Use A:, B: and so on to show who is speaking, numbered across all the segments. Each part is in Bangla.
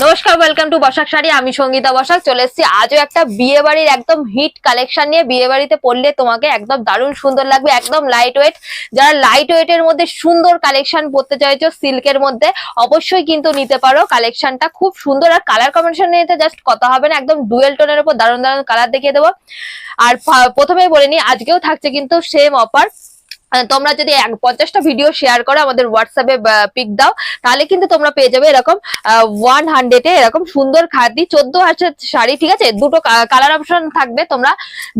A: নমস্কার ওয়েলকাম টু বসাক শাড়ি। আমি সঙ্গীতা বসাক, চলে এসেছি। আজও একটা বিয়ে বাড়ির একদম হিট কালেকশন নিয়ে। বিয়ে বাড়িতে পড়লে তোমাকে একদম দারুণ সুন্দর লাগবে, একদম লাইট ওয়েট যারা লাইট ওয়েট এর মধ্যে সুন্দর কালেকশন পরতে চাইছো সিল্কের মধ্যে, অবশ্যই কিন্তু নিতে পারো। কালেকশনটা খুব সুন্দর। আর কালার কম্বিনেশন নিতে জাস্ট কথা হবে না, একদম ডুয়েল টোনের উপর দারুণ দারুণ কালার দেখিয়ে দেবো। আর প্রথমেই বলে নি আজকেও থাকছে কিন্তু সেম অফার তোমরা যদি এক পঞ্চাশটা ভিডিও শেয়ার করো আমাদের হোয়াটসঅ্যাপে পিক দাও, তাহলে কিন্তু তোমরা পেয়ে যাবে এরকম ওয়ান হান্ড্রেডে এরকম সুন্দর খাদি, চোদ্দ হাজার শাড়ি, ঠিক আছে? দুটো কালার অপশন থাকবে তোমরা।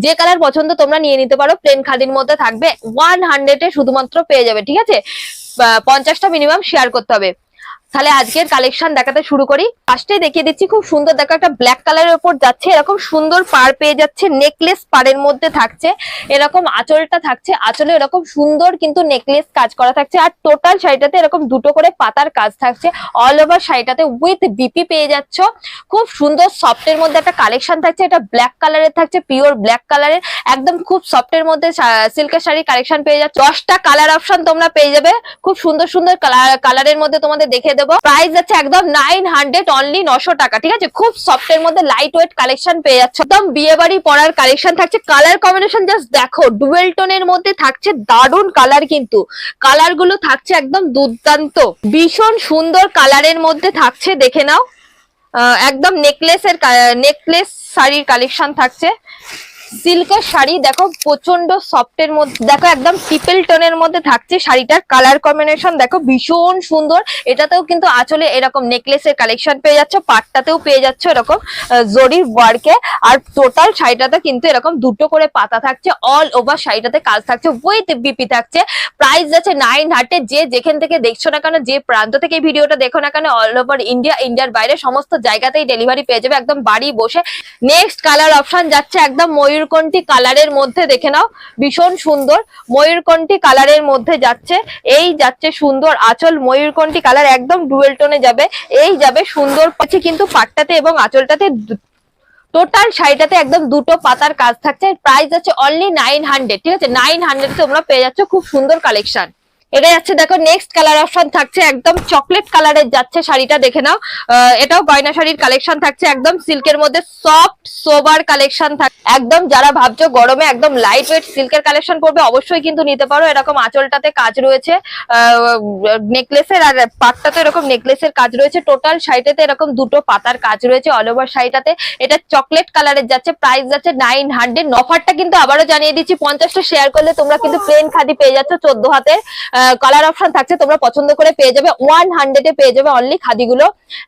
A: যে কালার পছন্দ তোমরা নিয়ে নিতে পারো প্লেন খাদির মধ্যে থাকবে। ওয়ান হান্ড্রেডে শুধুমাত্র পেয়ে যাবে, ঠিক আছে? পঞ্চাশটা মিনিমাম শেয়ার করতে হবে। তাহলে আজকের কালেকশন দেখাতে শুরু করি। ফার্স্টে দেখিয়ে দিচ্ছি, খুব সুন্দর দেখো, একটা ব্ল্যাক কালারের উপর যাচ্ছে, এরকম সুন্দর পার পেয়ে যাচ্ছে নেকলেস পাড়ের মধ্যে থাকছে, এরকম আঁচলটা থাকছে, আঁচলে এরকম সুন্দর কিন্তু নেকলেস কাজ করা থাকছে, আর টোটাল শাড়িটাতে এরকম দুটো করে পাতার কাজ থাকছে অল ওভার শাড়িটাতে উইথ বিপি পেয়ে যাচ্ছ। খুব সুন্দর সফটের মধ্যে একটা কালেকশন থাকছে, এটা ব্ল্যাক কালারের থাকছে পিওর ব্ল্যাক কালারের একদম খুব সফটের মধ্যে সিল্কের শাড়ি কালেকশন পেয়ে যাচ্ছে। দশটা কালার অপশন তোমরা পেয়ে যাবে, খুব সুন্দর সুন্দর কালারের মধ্যে তোমাদের দেখে দেবো। প্রাইস আছে একদম নাইন হান্ড্রেড অনলি নশো টাকা, ঠিক আছে? খুব সফটের মধ্যে লাইট ওয়েট কালেকশন পেয়ে যাচ্ছে। একদম বিয়ে বাড়ি পরার কালেকশন থাকছে। কালার কম্বিনেশন জাস্ট দেখো ডুয়েল টোনের মধ্যে থাকছে দারুণ কালার কিন্তু। কালারগুলো থাকছে একদম দুর্দান্ত। ভীষণ সুন্দর কালারের মধ্যে থাকছে, দেখে নাও। একদম নেকলেসের নেকলেস শাড়ির কালেকশন থাকছে। সিল্কের শাড়ি, দেখো প্রচণ্ড সফটের মধ্যে, দেখো একদম ট্রিপল টোনের মধ্যে থাকছে শাড়িটার কালার কম্বিনেশন দেখো ভীষণ সুন্দর। এটাতেও কিন্তু আঁচলে এরকম নেকলেসের কালেকশন পেয়ে যাচ্ছে, পাটটাতেও পেয়ে যাচ্ছে এরকম জরির ওয়ার্কে আর টোটাল শাড়িটাতে কিন্তু এরকম দুটো করে পাতা থাকছে অল ওভার শাড়িটাতে কাজ থাকছে উইথ বিপি থাকছে। প্রাইস আছে নাইন হার্টে যে যেখান থেকে দেখছ না কেন, যে প্রান্ত থেকে ভিডিওটা দেখো না কেন অল ওভার ইন্ডিয়া ইন্ডিয়ার বাইরে, সমস্ত জায়গাতেই ডেলিভারি পেয়ে যাবে, একদম বাড়ি বসে। নেক্সট কালার অপশন যাচ্ছে একদম ময়ূরকণ্ঠী কালারের মধ্যে দেখে নাও, ভীষণ সুন্দর। ময়ূরকণ্ঠী কালারের মধ্যে যাচ্ছে, এই যাচ্ছে সুন্দর আঁচল, ময়ূরকণ্ঠী কালার একদম ডুয়েল টোনে যাবে, এই যাবে সুন্দর পাচ্ছে কিন্তু পাটটাতে এবং আঁচলটাতে টোটাল শাড়িটাতে একদম দুটো পাতার কাজ থাকছে প্রাইস আছে অনলি নাইন হান্ড্রেড ঠিক আছে? নাইন হান্ড্রেড তোমরা পেয়ে যাচ্ছ খুব সুন্দর কালেকশন এটা যাচ্ছে, দেখো নেক্সট কালার অপশন থাকছে, একদম চকলেট কালারের যাচ্ছে শাড়িটা, দেখে নাও। এটাও গয়না শাড়ির কালেকশন থাকছে, একদম সিল্কের মধ্যে সফট সোবার কালেকশন থাকছে একদম যারা ভাবছ গরমে একদম লাইট ওয়েট সিল্কের কালেকশন করবে অবশ্যই কিন্তু নিতে পারো। এরকম আঁচলটাতে কাজ রয়েছে। নেকলেসের আর পাটটাতে এরকম নেকলেসের কাজ রয়েছে। টোটাল শাড়িটাতে এরকম দুটো পাতার কাজ রয়েছে অল ওভার শাড়িটাতে। এটা চকলেট কালারের যাচ্ছে প্রাইস যাচ্ছে নাইন হান্ড্রেড অফারটা কিন্তু আবারও জানিয়ে দিচ্ছি, পঞ্চাশটা শেয়ার করলে তোমরা কিন্তু প্লেন খাদি পেয়ে যাচ্ছ চোদ্দ হাতের কালার অপশন থাকছে, তোমরা পছন্দ করে পেয়ে যাবে। ওয়ান হান্ড্রেডে পেয়ে যাবে অনলি খাদিগুলো।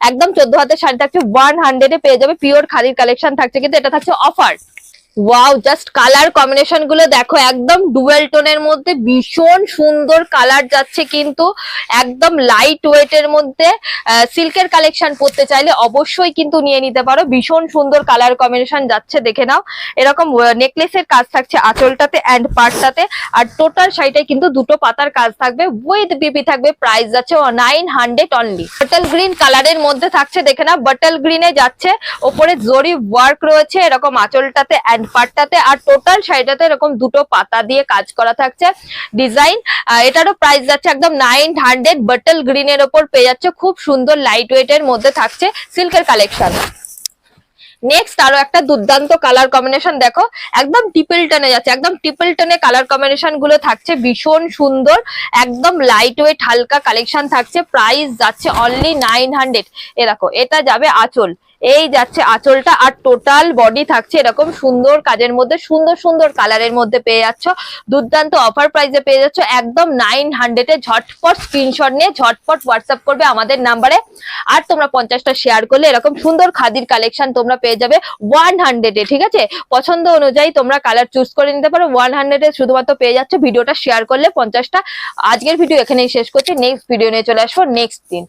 A: একদম চোদ্দ হাতের শাড়ি থাকছে ওয়ান হান্ড্রেডে পেয়ে যাবে পিওর খাদির কালেকশন থাকছে, কিন্তু এটা থাকছে অফার ওয়াও জাস্ট কালার কম্বিনেশনগুলো দেখো, একদম ডুয়েল টোনের মধ্যে ভীষণ সুন্দর কালার যাচ্ছে কিন্তু, একদম লাইট ওয়েট এর মধ্যে সিল্কের কালেকশন পড়তে চাইলে অবশ্যই কিন্তু নিয়ে নিতে পারো। ভীষণ সুন্দর কালার কম্বিনেশন যাচ্ছে, দেখে নাও। এরকম নেকলেসের কাজ থাকছে আঁচলটাতে অ্যান্ড পার্টটাতে আর টোটাল শাড়িটায় কিন্তু দুটো পাতার কাজ থাকবে উইথ বিপি থাকবে প্রাইস যাচ্ছে nine hundred only bottle green কালারের মধ্যে থাকছে, দেখে নাও বটল গ্রিনে যাচ্ছে, ওপরে জরি ওয়ার্ক রয়েছে, এরকম আঁচলটাতে অ্যান্ড পার্টটাতে আর টোটাল শাড়িটাতে এরকম দুটো পাতা দিয়ে কাজ করা থাকছে। ডিজাইন এটারও প্রাইস যাচ্ছে একদম নাইন হান্ড্রেড বটল গ্রিনের ওপর পেয়ে যাচ্ছে। খুব সুন্দর লাইট ওয়েট এর মধ্যে থাকছে সিল্কের কালেকশন নেক্সট আরও একটা দুর্দান্ত কালার কম্বিনেশন দেখো, একদম টিপল টনে যাচ্ছে, একদম টিপল টনে কালার কম্বিনেশনগুলো থাকছে, ভীষণ সুন্দর, একদম লাইট ওয়েট হালকা কালেকশন থাকছে প্রাইস যাচ্ছে অনলি নাইন হান্ড্রেড এ দেখো, এটা যাবে আঁচল। এই যাচ্ছে আঁচলটা আর টোটাল বডি থাকছে এরকম সুন্দর কাজের মধ্যে, সুন্দর সুন্দর কালারের মধ্যে পেয়ে যাচ্ছ। দুর্দান্ত অফার প্রাইসে পেয়ে যাচ্ছ একদম নাইন হান্ড্রেডে ঝটপট স্ক্রিনশট নিয়ে, ঝটপট হোয়াটসঅ্যাপ করবে আমাদের নাম্বারে আর তোমরা পঞ্চাশটা শেয়ার করলে এরকম সুন্দর খাদির কালেকশন তোমরা পেয়ে যাবে ওয়ান হান্ড্রেডে ঠিক আছে? পছন্দ অনুযায়ী তোমরা কালার চুজ করে নিতে পারো। ওয়ান হান্ড্রেডে শুধুমাত্র পেয়ে যাচ্ছে, ভিডিওটা শেয়ার করলে পঞ্চাশটা। আজকের ভিডিও এখানেই শেষ করছি। নেক্সট ভিডিও নিয়ে চলে আসব নেক্সট দিন।